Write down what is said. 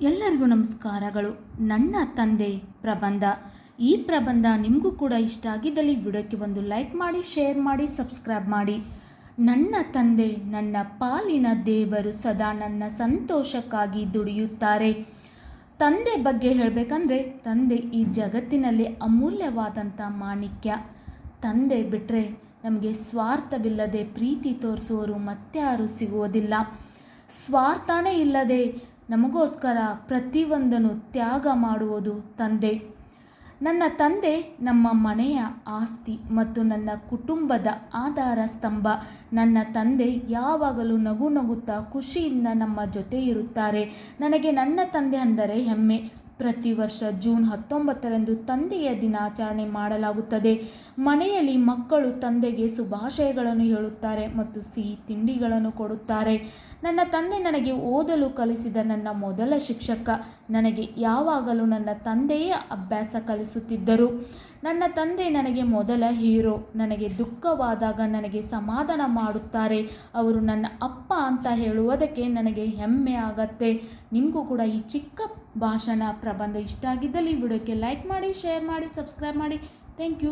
ಎಲ್ಲರಿಗೂ ನಮಸ್ಕಾರಗಳು. ನನ್ನ ತಂದೆ ಪ್ರಬಂಧ. ಈ ಪ್ರಬಂಧ ನಿಮಗೂ ಕೂಡ ಇಷ್ಟ ಆಗಿದ್ದಲ್ಲಿ ವಿಡಿಯೋಕ್ಕೆ ಒಂದು ಲೈಕ್ ಮಾಡಿ, ಶೇರ್ ಮಾಡಿ, ಸಬ್ಸ್ಕ್ರೈಬ್ ಮಾಡಿ. ನನ್ನ ತಂದೆ ನನ್ನ ಪಾಲಿನ ದೇವರು ಸದಾ ನನ್ನ ಸಂತೋಷಕ್ಕಾಗಿ ದುಡಿಯುತ್ತಾರೆ. ತಂದೆ ಬಗ್ಗೆ ಹೇಳಬೇಕಂದ್ರೆ, ತಂದೆ ಈ ಜಗತ್ತಿನಲ್ಲಿ ಅಮೂಲ್ಯವಾದಂಥ ಮಾಣಿಕ್ಯ. ತಂದೆ ಬಿಟ್ಟರೆ ನಮಗೆ ಸ್ವಾರ್ಥವಿಲ್ಲದೆ ಪ್ರೀತಿ ತೋರಿಸುವವರು ಮತ್ತಾರು ಸಿಗುವುದಿಲ್ಲ. ಸ್ವಾರ್ಥನೇ ಇಲ್ಲದೆ ನಮಗೋಸ್ಕರ ಪ್ರತಿಯೊಂದನ್ನು ತ್ಯಾಗ ಮಾಡುವುದು ತಂದೆ. ನನ್ನ ತಂದೆ ನಮ್ಮ ಮನೆಯ ಆಸ್ತಿ ಮತ್ತು ನನ್ನ ಕುಟುಂಬದ ಆಧಾರ ಸ್ತಂಭ. ನನ್ನ ತಂದೆ ಯಾವಾಗಲೂ ನಗು ನಗುತ್ತಾ ಖುಷಿಯಿಂದ ನಮ್ಮ ಜೊತೆ ಇರುತ್ತಾರೆ. ನನಗೆ ನನ್ನ ತಂದೆ ಅಂದರೆ ಹೆಮ್ಮೆ. ಪ್ರತಿ ವರ್ಷ ಜೂನ್ ಹತ್ತೊಂಬತ್ತರಂದು ತಂದೆಯ ದಿನಾಚರಣೆ ಮಾಡಲಾಗುತ್ತದೆ. ಮನೆಯಲ್ಲಿ ಮಕ್ಕಳು ತಂದೆಗೆ ಶುಭಾಶಯಗಳನ್ನು ಹೇಳುತ್ತಾರೆ ಮತ್ತು ಸಿಹಿ ತಿಂಡಿಗಳನ್ನು ಕೊಡುತ್ತಾರೆ. ನನ್ನ ತಂದೆ ನನಗೆ ಓದಲು ಕಲಿಸಿದ ನನ್ನ ಮೊದಲ ಶಿಕ್ಷಕ. ನನಗೆ ಯಾವಾಗಲೂ ನನ್ನ ತಂದೆಯೇ ಅಭ್ಯಾಸ ಕಲಿಸುತ್ತಿದ್ದರು. ನನ್ನ ತಂದೆ ನನಗೆ ಮೊದಲ ಹೀರೋ. ನನಗೆ ದುಃಖವಾದಾಗ ನನಗೆ ಸಮಾಧಾನ ಮಾಡುತ್ತಾರೆ. ಅವರು ನನ್ನ ಅಪ್ಪ ಅಂತ ಹೇಳುವುದಕ್ಕೆ ನನಗೆ ಹೆಮ್ಮೆ ಆಗತ್ತೆ. ನಿಮಗೂ ಕೂಡ ಈ ಚಿಕ್ಕ ಭಾಷಣ ಪ್ರಬಂಧ ಇಷ್ಟ ಆಗಿದ್ದಲ್ಲಿ ವಿಡಿಯೋಕ್ಕೆ ಲೈಕ್ ಮಾಡಿ ಶೇರ್ ಮಾಡಿ ಸಬ್ಸ್ಕ್ರೈಬ್ ಮಾಡಿ. Thank you